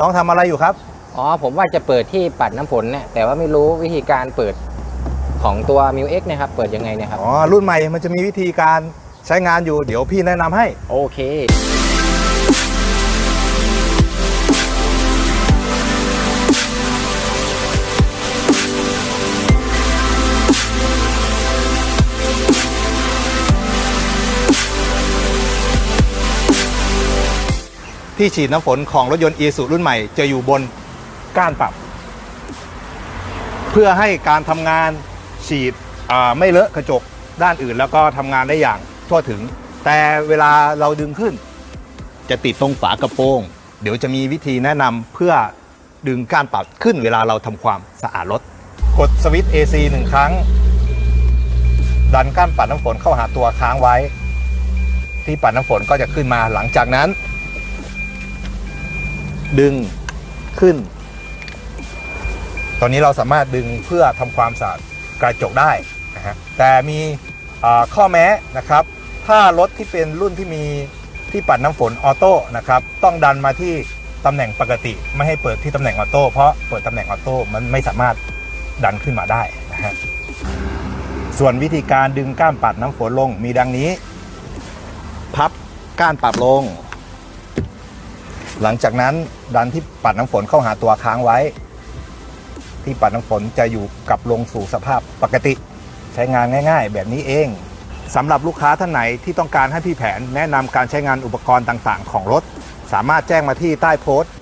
น้องทำอะไรอยู่ครับ อ๋อผมว่าจะเปิดที่ปัดน้ำฝนเนี่ยแต่ว่าไม่รู้วิธีการเปิดของตัว m ิว X เนะครับเปิดยังไงเนะครับ อ๋อ รุ่นใหม่มันจะมีวิธีการใช้งานอยู่ เดี๋ยวพี่แนะนำให้ โอเค ที่ฉีดน้ำฝนของรถยนต์อีสุรุ่นใหม่จะอยู่บนก้านปรับ เพื่อให้การทำงานฉีดไม่เลอะกระจกด้านอื่น แล้วก็ทำงานได้อย่างทั่วถึง แต่เวลาเราดึงขึ้น จะติดตรงฝากระโปรง เดี๋ยวจะมีวิธีแนะนำเพื่อดึงก้านปรับขึ้นเวลาเราทำความสะอาดรถ กดสวิตช์ AC หนึ่งครั้ง ดันก้านปัดน้ำฝนเข้าหาตัวค้างไว้ ที่ปัดน้ำฝนก็จะขึ้นมาหลังจากนั้น ดึงขึ้น ตอนนี้เราสามารถดึงเพื่อทำความสะอาดกระจกได้นะฮะแต่มีข้อแม้นะครับ ถ้ารถที่เป็นรุ่นที่มีที่ปัดน้ำฝนออโต้นะครับต้องดันมาที่ตำแหน่งปกติ ไม่ให้เปิดที่ตำแหน่งออโต้เพราะเปิดตำแหน่งออโต้มันไม่สามารถดันขึ้นมาได้นะฮะส่วนวิธีการดึงก้านปัดน้ำฝนลงมีดังนี้ พับก้านปรับลง หลังจากนั้นดันที่ปัดน้ำฝนเข้าหาตัวค้างไว้ ที่ปัดน้ำฝนจะอยู่กลับลงสู่สภาพปกติ ใช้งานง่าย ๆ แบบนี้เองสำหรับลูกค้าท่านไหนที่ต้องการให้พี่แผนแนะนำการใช้งานอุปกรณ์ต่างๆ ของรถ สามารถแจ้งมาที่ใต้โพสต์